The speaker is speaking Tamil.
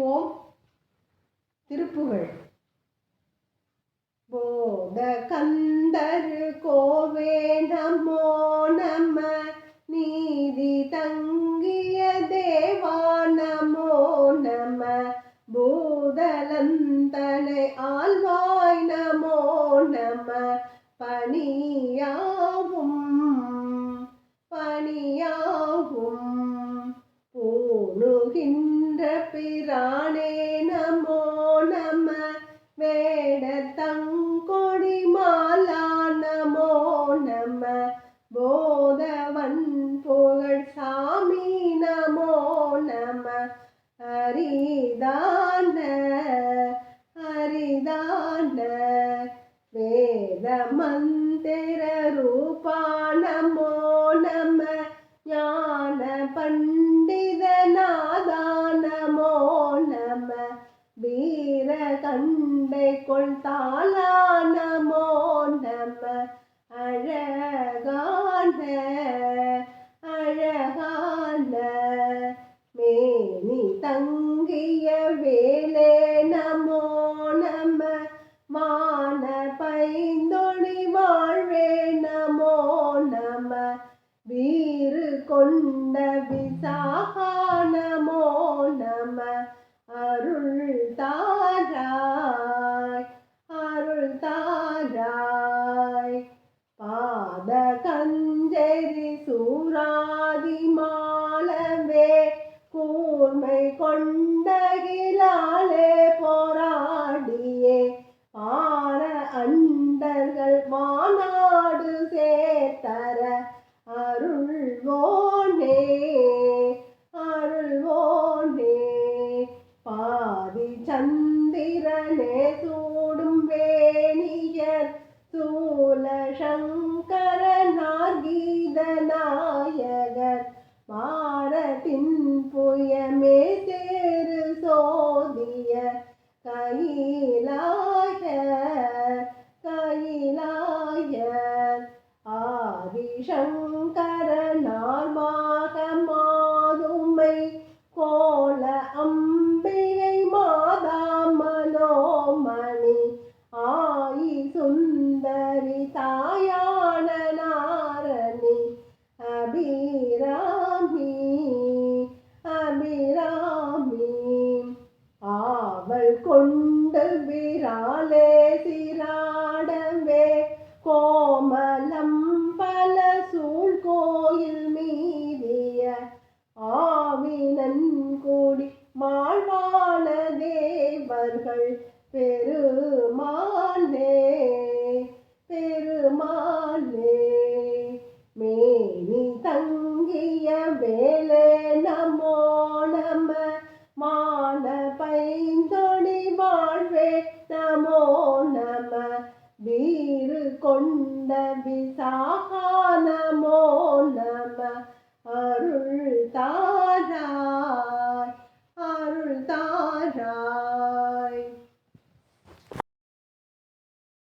அறிவோம் திருப்புகழ் போத கந்தரு கோவே நமோ நம. நீதி தங்கிய தேவா நமோ நம. பூதலந்தனை ஆழ்வாய் நமோ நம. பணியா வேட தங்கொடி மாலா நமோ நம போதவன் புகழ் சாமி நமோ நம அரிதான அரிதான வேத மந்திர ரூபா நமோ கண்டை கொள் நமோ நம அழகான அழகான மேனி தங்கிய வேலை சந்திரனே சூடும் வேணியர். சூல சங்கர நாகீத நாயகர் பாரதின் புயமே சேரு சோதிய கையிலாய கையிலாய. ஆதிசங்கரனார் தேவர்கள் பெருமானே பெருமானே. மேனி தங்கிய வேலே நமோ நம மான பைந்தொழி வாழ்வே நமோ நம. வீறு கொண்ட விசா